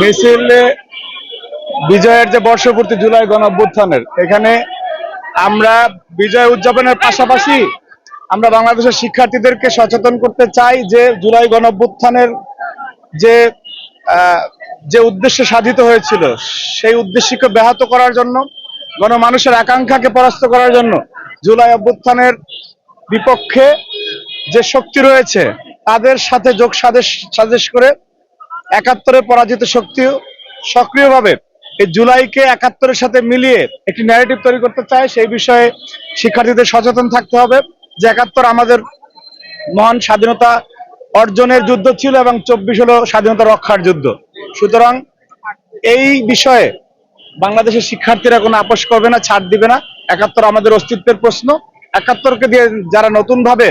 মিছিলে বিজয়ের যে বর্ষপূর্তি জুলাই গণ অভ্যুত্থানের এখানে আমরা বিজয় উদযাপনের পাশাপাশি আমরা বাংলাদেশের শিক্ষার্থীদেরকে সচেতন করতে চাই যে জুলাই গণ অভ্যুত্থানের যে যে উদ্দেশ্য সাধিত হয়েছিল, সেই উদ্দেশ্যকে ব্যাহত করার জন্য, গণমানুষের আকাঙ্ক্ষাকে পরাস্ত করার জন্য জুলাই অভ্যুত্থানের বিপক্ষে যে শক্তি রয়েছে তাদের সাথে যোগ সাদেশ সাজেশ করে একাত্তরে পরাজিত শক্তি সক্রিয়ভাবে এই জুলাইকে একাত্তরের সাথে মিলিয়ে একটি ন্যারেটিভ তৈরি করতে চায়, সেই বিষয়ে শিক্ষার্থীদের সচেতন থাকতে হবে যে একাত্তর আমাদের মহান স্বাধীনতা অর্জনের যুদ্ধ ছিল এবং চব্বিশ হলো স্বাধীনতা রক্ষার যুদ্ধ। সুতরাং এই বিষয়ে বাংলাদেশের শিক্ষার্থীরা কোনো আপোষ করবে না, ছাড় দিবে না। একাত্তর আমাদের অস্তিত্বের প্রশ্ন। একাত্তরকে দিয়ে যারা নতুন ভাবে